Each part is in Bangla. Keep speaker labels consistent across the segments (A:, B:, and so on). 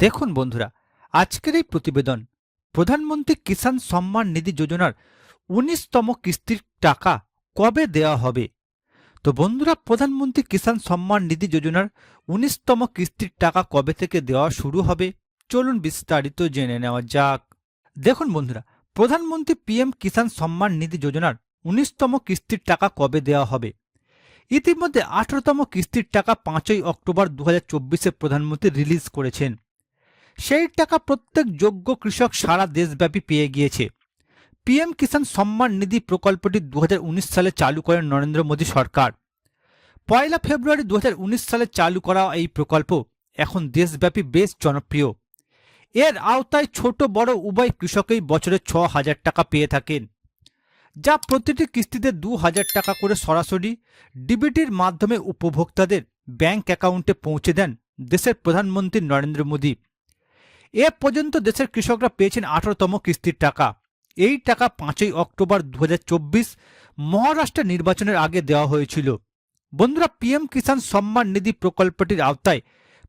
A: দেখুন বন্ধুরা, আজকের এই প্রতিবেদন, প্রধানমন্ত্রী কিষাণ সম্মান নিধি যোজনার উনিশতম কিস্তির টাকা কবে দেওয়া হবে? তো বন্ধুরা, প্রধানমন্ত্রী কিষাণ সম্মান নিধি যোজনার উনিশতম কিস্তির টাকা কবে থেকে দেওয়া শুরু হবে? চলুন বিস্তারিত জেনে নেওয়া যাক। দেখুন বন্ধুরা, প্রধানমন্ত্রী পিএম কিষাণ সম্মান নিধি যোজনার উনিশতম কিস্তির টাকা কবে দেওয়া হবে? ইতিমধ্যে আঠারোতম কিস্তির টাকা পাঁচই অক্টোবর দু হাজার প্রধানমন্ত্রী রিলিজ করেছেন। সেই টাকা প্রত্যেক যোগ্য কৃষক সারা দেশব্যাপী পেয়ে গিয়েছে। পিএম কিষাণ সম্মান নিধি প্রকল্পটি দু হাজার উনিশ সালে চালু করেন নরেন্দ্র মোদী সরকার। পয়লা ফেব্রুয়ারি দু হাজার উনিশ সালে চালু করা এই প্রকল্প এখন দেশব্যাপী বেশ জনপ্রিয়। এর আওতায় ছোট বড় উভয় কৃষকেই বছরে ছ হাজার টাকা পেয়ে থাকেন। যা প্রতিটি কিস্তিতে দু হাজার টাকা করে সরাসরি ডিবিটির মাধ্যমে উপভোক্তাদের ব্যাংক অ্যাকাউন্টে পৌঁছে দেন দেশের প্রধানমন্ত্রী নরেন্দ্র মোদী। এ পর্যন্ত দেশের কৃষকরা পেয়েছেন আঠারোতম কিস্তির টাকা। এই টাকা পাঁচই অক্টোবর দু হাজার চব্বিশ মহারাষ্ট্র নির্বাচনের আগে দেওয়া হয়েছিল। বন্ধুরা, পিএম কিষাণ সম্মান নিধি প্রকল্পটির আওতায়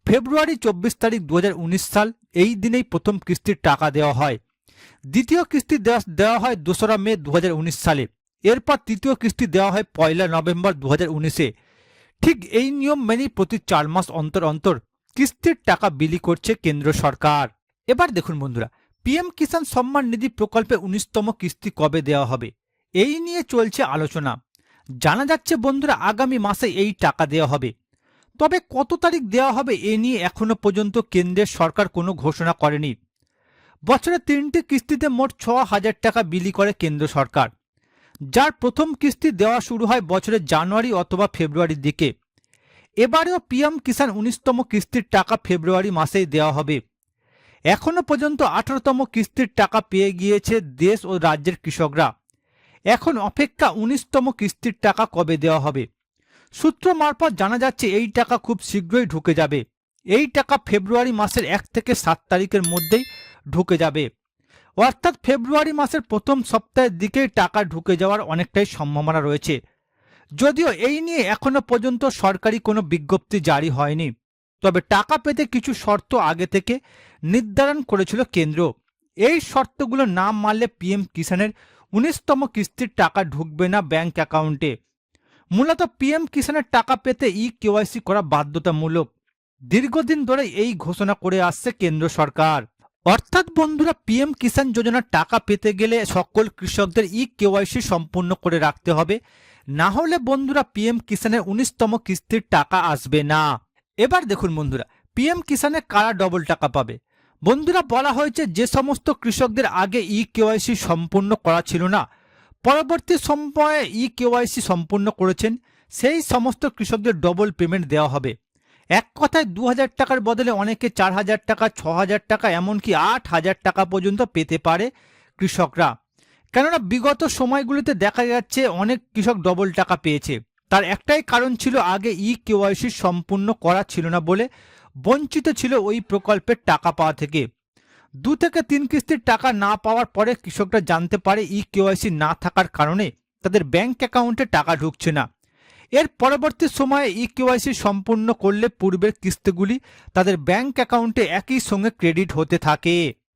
A: ফেব্রুয়ারি চব্বিশ তারিখ দু হাজার উনিশ সাল এই দিনেই প্রথম কিস্তির টাকা দেওয়া হয়। দ্বিতীয় কিস্তি দেওয়া হয় দোসরা মে দু হাজার উনিশ সালে। এরপর তৃতীয় কিস্তি দেওয়া হয় পয়লা নভেম্বর দু ঠিক এই নিয়ম মেনেই প্রতি চার মাস অন্তর অন্তর কিস্তির টাকা বিলি করছে কেন্দ্র সরকার। এবার দেখুন বন্ধুরা, পিএম কিষাণ সম্মান নিধি প্রকল্পে উনিশতম কিস্তি কবে দেওয়া হবে? এই নিয়ে চলছে আলোচনা। জানা যাচ্ছে বন্ধুরা, আগামী মাসে এই টাকা দেওয়া হবে। তবে কত তারিখ দেওয়া হবে এ নিয়ে এখনও পর্যন্ত কেন্দ্রের সরকার কোনো ঘোষণা করেনি। বছরে তিনটি কিস্তিতে মোট ছ হাজার টাকা বিলি করে কেন্দ্র সরকার। যার প্রথম কিস্তি দেওয়া শুরু হয় বছরের জানুয়ারি অথবা ফেব্রুয়ারির দিকে। এবারেও পিএম কিষাণ উনিশতম কিস্তির টাকা ফেব্রুয়ারি মাসেই দেওয়া হবে। এখনও পর্যন্ত আঠারোতম কিস্তির টাকা পেয়ে গিয়েছে দেশ ও রাজ্যের কৃষকরা। এখন অপেক্ষা উনিশতম কিস্তির টাকা কবে দেওয়া হবে? সূত্র মারফত জানা যাচ্ছে এই টাকা খুব শীঘ্রই ঢুকে যাবে। এই টাকা ফেব্রুয়ারি মাসের এক থেকে সাত তারিখের মধ্যেই ঢুকে যাবে। অর্থাৎ ফেব্রুয়ারি মাসের প্রথম সপ্তাহের দিকেই টাকা ঢুকে যাওয়ার অনেকটাই সম্ভাবনা রয়েছে। যদিও এই নিয়ে এখনও পর্যন্ত সরকারি কোনো বিজ্ঞপ্তি জারি হয়নি, তবে টাকা পেতে কিছু শর্ত আগে থেকে নির্ধারণ করেছিল কেন্দ্র। এই শর্তগুলো না মানলে পিএম কিষাণের উনিশতম কিস্তির টাকা ঢুকবে না ব্যাংক অ্যাকাউন্টে। মূলত পিএম কিষাণের টাকা পেতে ই কেওয়াইসি করা বাধ্যতামূলক। দীর্ঘদিন ধরে এই ঘোষণা করে আসছে কেন্দ্র সরকার। অর্থাৎ বন্ধুরা, পিএম কিষাণ যোজনার টাকা পেতে গেলে সকল কৃষকদের ই কেওয়াইসি সম্পূর্ণ করে রাখতে হবে। না হলে বন্ধুরা, পিএম কিষাণের উনিশতম কিস্তির টাকা আসবে না। এবার দেখুন বন্ধুরা, পিএম কিষাণে কারা ডবল টাকা পাবে? বন্ধুরা, বলা হয়েছে যে সমস্ত কৃষকদের আগে ই কেওয়াইসি সম্পূর্ণ করা ছিল না। পরবর্তী সময়ে ই কেওয়াইসি সম্পূর্ণ করেছেন, সেই সমস্ত কৃষকদের ডবল পেমেন্ট দেওয়া হবে। এক কথায় দু হাজার টাকার বদলে অনেকে চার হাজার টাকা ছ হাজার টাকা, এমনকি আট হাজার টাকা পর্যন্ত পেতে পারে কৃষকরা। কেননা বিগত সময়গুলিতে দেখা যাচ্ছে অনেক কৃষক ডবল টাকা পেয়েছে। তার একটাই কারণ ছিল আগে ই কেওয়াইসি সম্পূর্ণ করা ছিল না বলে বঞ্চিত ছিল ওই প্রকল্পের টাকা পাওয়া থেকে। দু থেকে তিন কিস্তির টাকা না পাওয়ার পরে কৃষকরা জানতে পারে ই কেওয়াইসি না থাকার কারণে তাদের ব্যাংক অ্যাকাউন্টে টাকা ঢুকছে না। এর পরবর্তী সময়ে ই কেওয়াইসি সম্পূর্ণ করলে পূর্বের কিস্তিগুলি তাদের ব্যাংক অ্যাকাউন্টে একই সঙ্গে ক্রেডিট হতে থাকে।